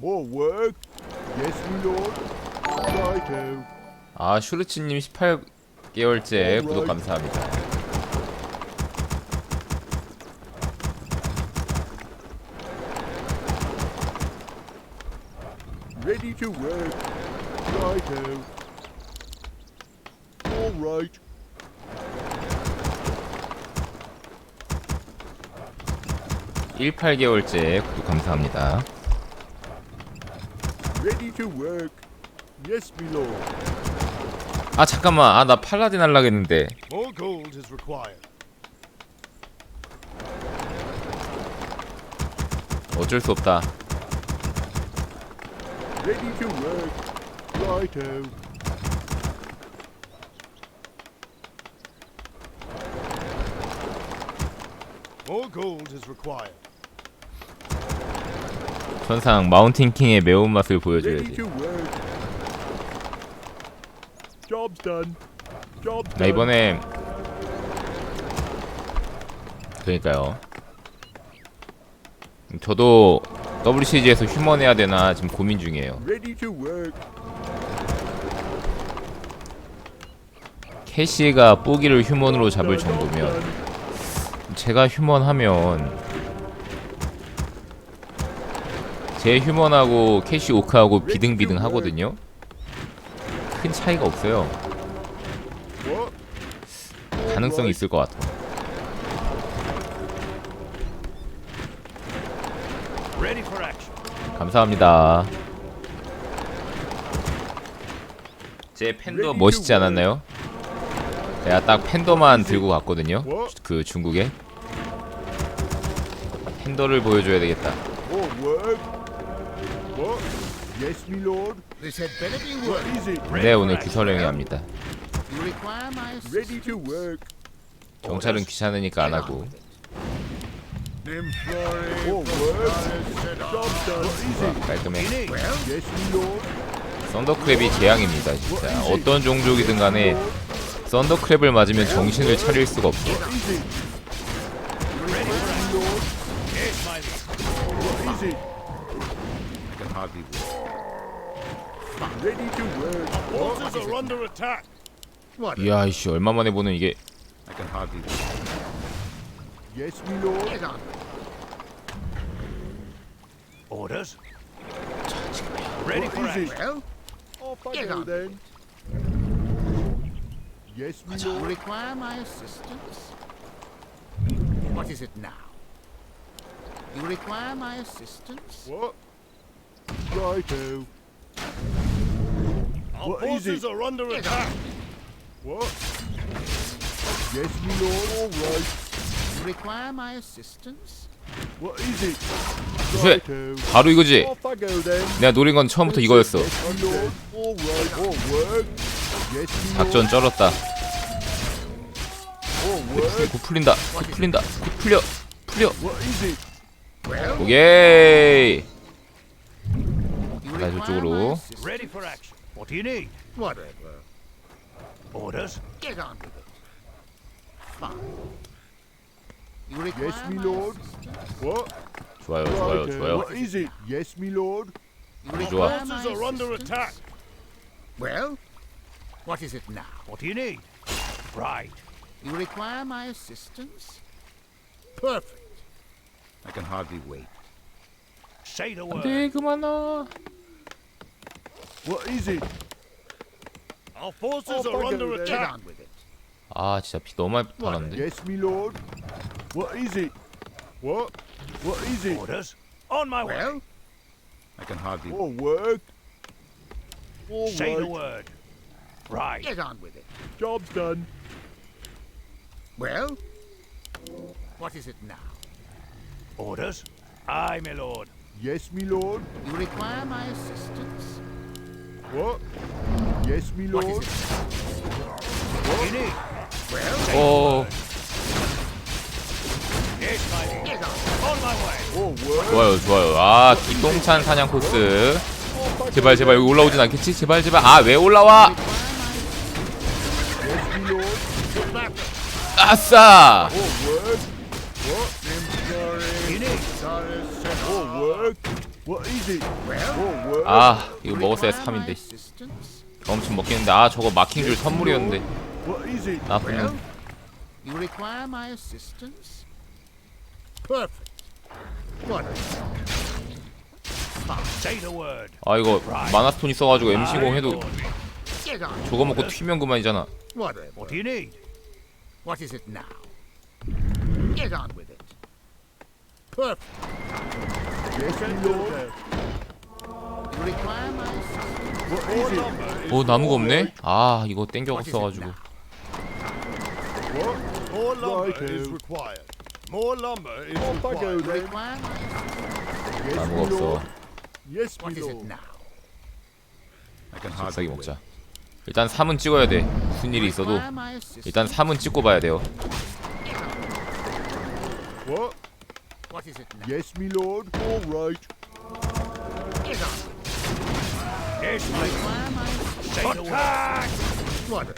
More work? Yes, my lord. Righto. 아 슈르츠님 18개월째 구독 감사합니다. Ready to work. Righto. All right. 일 18개월째 구독 감사합니다. Ready to work. Yes, my lord. 아 잠깐만 아 나 팔라딘 하려고 했는데 More gold is required. 어쩔 수 없다. Ready to work. Righto. More gold is required. 전상 마운틴 킹의 매운맛을 보여줘야지. 나. 이번에 그러니까요. 저도 WCG에서 휴먼 해야 되나 지금 고민 중이에요. 캐시가 뽀기를 휴먼으로 잡을 정도면 제가 휴먼하면 제 휴먼하고 캐시 오크하고 비등비등 하거든요. 큰 차이가 없어요. 가능성이 있을 것 같아. 감사합니다. 제 팬더 멋있지 않았나요? 제가 딱 팬더만 들고 갔거든요. 그 중국에 팬더를 보여줘야 되겠다. Yes, my lord. This had better be What work. is it? 네 오늘 규설령이 합니다. You require my assistance. Ready to work. 경찰은 귀찮으니까 안 하고 More work. Job's done. What is it? 깔끔해. Yes, my lord. 썬더크랩이 재앙입니다 진짜. 어떤 종족이든 간에 썬더크랩을 맞으면 정신을 차릴 수가 없어. What is it? Yes, my lord. Yes, my lord. What is it? can hardly Ready to work. Forces are under attack. What? 이야 이씨 얼마 만에 보는 이게 I can hardly Yes, my lord. Get on. Orders. Ready for What is action. it? Well, Off I Get go on. then. Yes, my you lord. require my assistance. What is it now? You require my assistance. What? Righto. Our What is forces it? are under Get attack. What? Yes, my lord. All right. You require my assistance. What is it? 주세 Righto. 바로 이거지. Off I go then. 내가 노린 건 처음부터 이거였어. Yes, my lord. All right. All work. Yes, my 작전 lord. 쩔었다. All work. 굿 풀린다. 굿 풀린다. 굿 풀려. 풀려. What is it? Well, 오케이. you 자, require 저쪽으로. my assistance. Ready for action. What do you need? Whatever. Orders. Get on with it. Fine. You require Yes, my my lord. assistance. What? 좋아요, 좋아요, Righto. 좋아요. What is it? Yes, my lord. You 좋아. require Forces my are under assistance. attack. Well, what is it now? What do you need? Right. You require my assistance? Perfect. I can hardly wait. Say the word. 네 그만 나. What is it? Our forces Oh, are bugger under there. Get attack. on with it. 아 진짜 피 너무 많이 받았는데. Yes, my lord. What is it? What? What is it? Orders. On my way. Well, I can hardly All work. All Say the right. word. Right. get on with it. Job's done. Well, what is it now? Orders. Aye, my lord. Yes, my lord. You require my assistance? What? Yes, my lord. it? What do you need? Well, 오 Yes, my lord. on. My way. 좋아요, 좋아요. 아 기똥찬 사냥 코스. 제발 제발 여기 올라오진 않겠지? 제발 제발. 아 왜 올라와? 아싸. 아 이거 먹었어야 require my 3인데 assistance? 경험치 먹겠는데 아 저거 마킹 줄 선물이었는데 What is it? Well, 나쁜 you require my assistance? Perfect. What a Say the word. 아 이거 마나스톤 있어가지고 MC0 해도. 저거 먹고 튀면 그만이잖아 Whatever. What do you need? What is it now? Get on with it. Perfect. 어 나무가 없네? 아 이거 땡겨 없어가지고 나무가 없어? 잎사귀 먹자 일단 3은 찍어야 돼 무슨 일이 있어도? 일단 3은 찍고 봐야 돼요 What? Is it now? Yes, my lord. All right. Get on. Yes, my Say the word. whatever.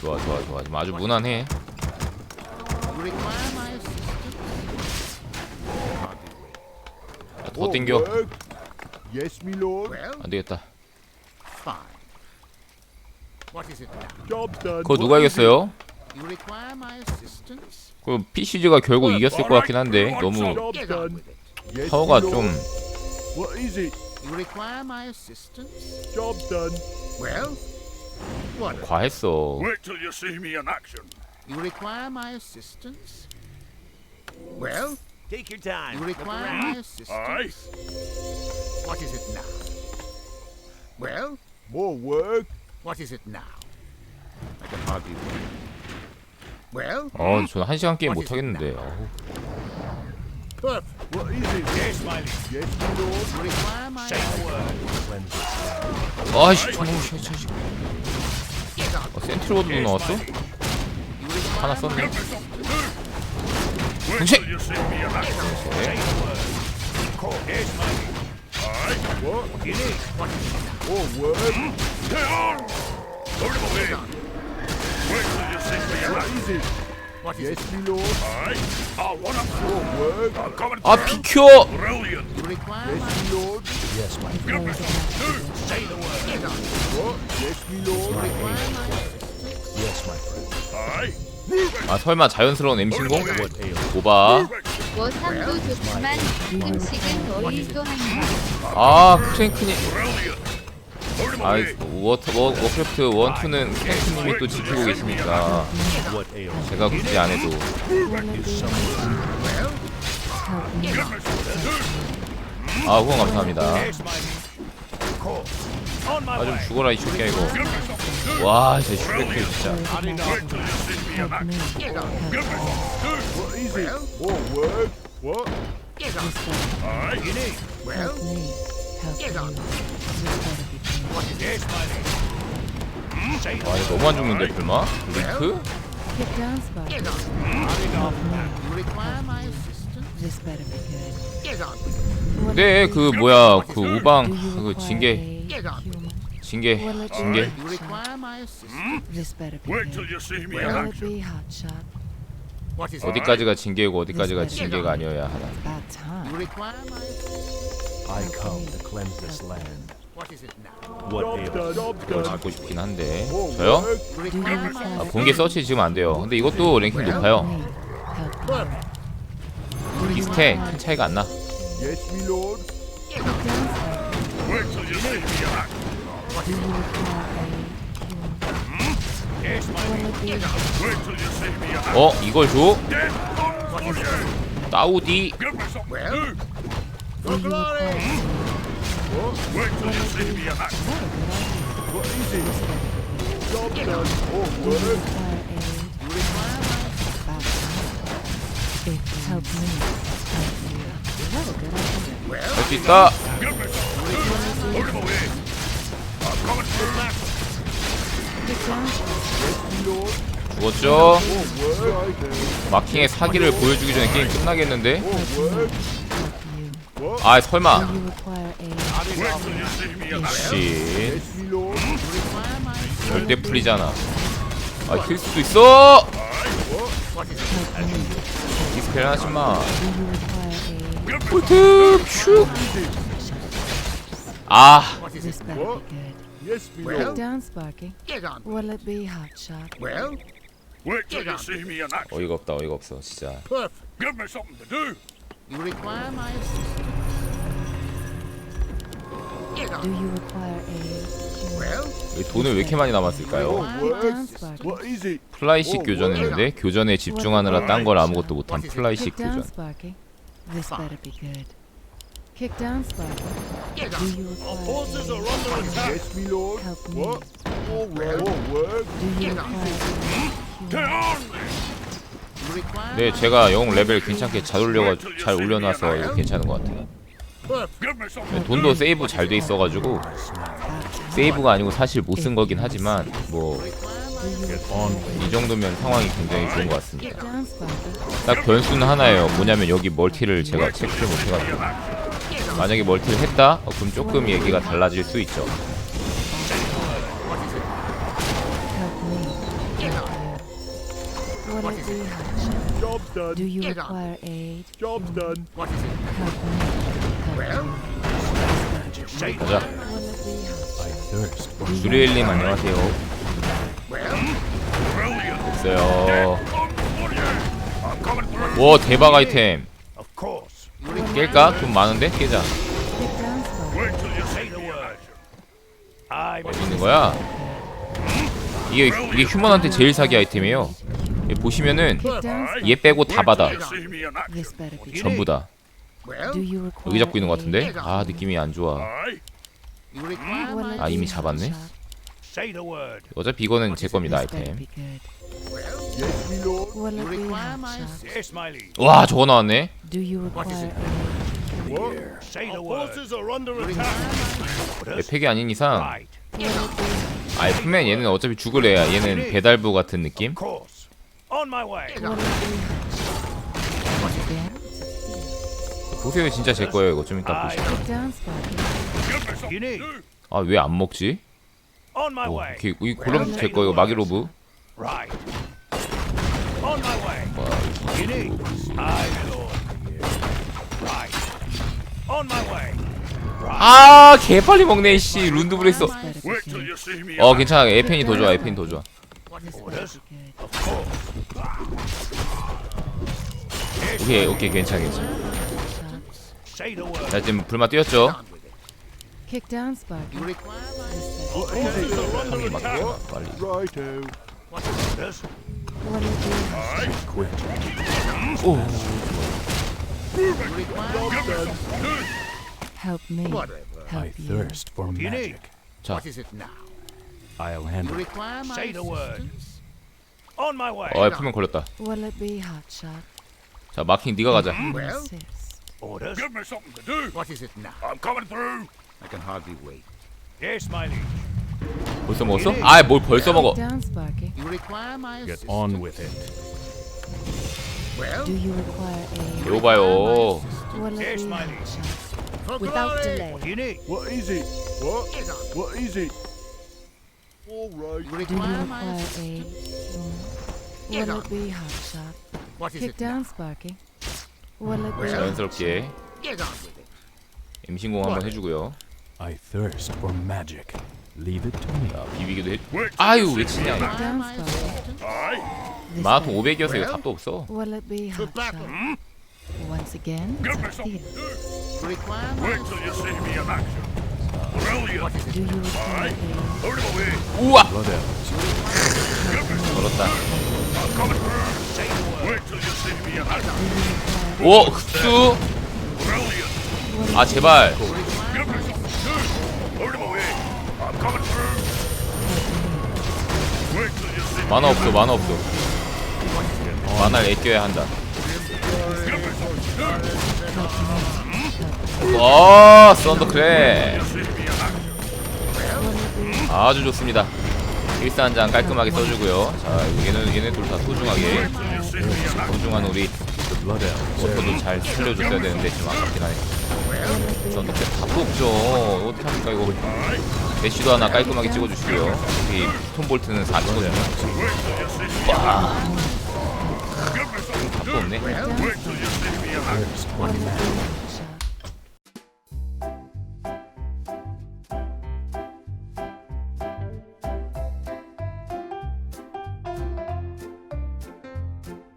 좋아 좋아 좋아 지금 아주 무난해 require my? 야, 더 땡겨? Yes, my lord. Well, 안되겠다 fine. What is it now? Job's done. 그거 What 누가 is? 이겼어요? You require my assistance? 그 PCG가 결국 이겼을 것 같긴 한데 너무 파워가. 좀 What is it? You require my assistance? Job's done. Well, what? 과했어 Wait till you see me in action. You require my assistance? Well, Take your time. you require my assistance? Aye. What is it now? Well, More work? what is it now? I can hardly wait. 어 저는 한 시간 게임 못 하겠는데. 아이씨 저놈 on. 어, 센트로드도 나왔어? 하나 썼네 동시에! till 네. Yes, my lord. Work? I'm coming. 아. 비켜! Brilliant. Yes, my lord. Say the word. What? Yes, my lord. 아 설마 자연스러운 엠신공? 오바 워삼도 좋지만 음식은 어리도 한다. 아 크랭크님 Brilliant. 아. 워터 워, 워크래프트 1, 2는 크랭크님이 또 지키고 계시니까 제가 굳이 안 해도 아 후원 감사합니다 아 좀. 죽어라 이 새끼야 이거 와 진짜 슈렉트 진짜 와 이거 너무 안 죽는데 불마? Get on. 네그 뭐야 그 우방 그 징계. 징계 징계? Wait till you see me in action. 어디까지가 징계고 어디까지가 징계가 아니어야 하나? I come to cleanse this land. Done. 잡고 싶긴 한데 저요? 아, 공개 서치 지금 안 돼요 근데 이것도 랭킹 높아요. 비슷해 큰 차이가 안나. 어 이걸 줘? 따우디 할 수 있다. 죽었죠? 마킹의 사기를 보여주기 전에 게임 끝나겠는데? 아 설마 lord. 절대 풀리잖아 아킬 수도 있어! 디스펠. 아 What? be good. Yes, me Well? Down, Sparky. Get on. Will it be hot shot? Well, Wait till you see me in action. 어이가 없다 어이가 없어 진짜. perfect. Give me something to do. You require my assistance. Get Do on. you require aid? Well, 이 돈을 왜 이렇게 많이 남았을까요? What is it? 플라이식 교전했는데 교전에 집중하느라 딴 걸 아무것도 못한 플라이식 Kick down, 교전. Sparky. This better be good. Kick down, Sparky. get Do on. you require aid? Yes, me lord. Help me. What? All right. All work. Do you Get on. require Get on me. You require 네 제가 영 레벨 괜찮게 잘 올려가 잘 올려놔서 이거 괜찮은 것 같아요. 돈도 세이브 잘 돼 있어가지고 세이브가 아니고 사실 못 쓴 거긴 하지만 뭐 이 정도면 상황이 굉장히 좋은 것 같습니다. 딱 변수는 하나예요. 뭐냐면 여기 멀티를 제가 체크를 못 해가지고 만약에 멀티를 했다? 어, 그럼 조금 얘기가 달라질 수 있죠. Do you require aid? Job's done. What is it? 가자. 주리엘님 안녕하세요. through. 와 대박 아이템. 깰까? 돈 많은데? 깨자. 어디 있는 거야? 이게 이게 휴먼한테 제일 사기 아이템이에요. 보시면은 얘 빼고 다 받아. 전부 다. 여기 잡고 있는 것? 같은데? 아 느낌이 안 좋아. 아, 이미 잡았네? 어차피 이거는 제 겁니다 아이템. 와 저거 나왔네. My 에펙이 아닌 이상 풀맨 얘는 어차피 죽을 애야. 얘는 배달부 같은 느낌. 보세요 진짜 제 거예요 이거 좀 이따 do. 아왜 안 먹지? On my 오, way. 이렇게 이 골렘 제 거예요 마기로브. 아 개빨리 먹네 씨 me in 어. 괜찮아 에펜이 더 좋아 에펜이 더 좋아. 오케이 오케이 괜찮아 괜찮아. 자 지금 불마 뛰었죠? Kick down, What is it? 형이 막 뛰어나, 빨리. Righto. Orders. Will it. Help me. I Help you. thirst for You need. magic. 자, What is it now? I'll You handle it. require my Say the word. assistance. On my way. 어 풀맨 걸렸다. Will it be hot shot? 자 마킹 네가 가자. Well, Assist. Orders. Give me something to do. what is it now? I'm coming through. I can hardly wait. Yes, my liege. 벌써 먹었어? 아 뭘 벌써 먹어? Kick down, Sparky. You require my Get assistance. on with it. Well, Do you require aid? 배워봐요. Will it Yes, be my hot liege. shot? for Without glory. delay. What do you need? What is it? What? Get on. What is it? All right. You Do you require my require assistance. aid? Mm. Get Will on. it be hot shot? What is Kick it down, now? Sparky. 자연스럽게. 임신공 한번 해주고요. I thirst for magic. Leave it to me. 자 비비기도 해. 아유 왜. 치냐? 마라톤 way. 500이어서 이거? 답도 없어. Will it be hot shot? Once again. You require my Wait till you see me in action. Brilliant. Do you require away. 우와 Blood elves. 걸었다. 오 흡수. 아 제발. 만화 없어 만화 없어. 만화를 아껴야 한다. 어 썬더크랩. 아주 좋습니다. 일사 한 장 깔끔하게 써주고요. 자 얘는 얘네 둘 다 소중하게. 소중한 우리. 워터도 잘 살려줬어야 되는데 좀 아깝긴 하네. 썬더크랩 답도 없죠. 어떻게 합니까 이거. 대쉬도 하나 깔끔하게 찍어주시고요. 여기 스톤볼트는 4초거든요. Wait till you see me. 와. 답도 do. 없네.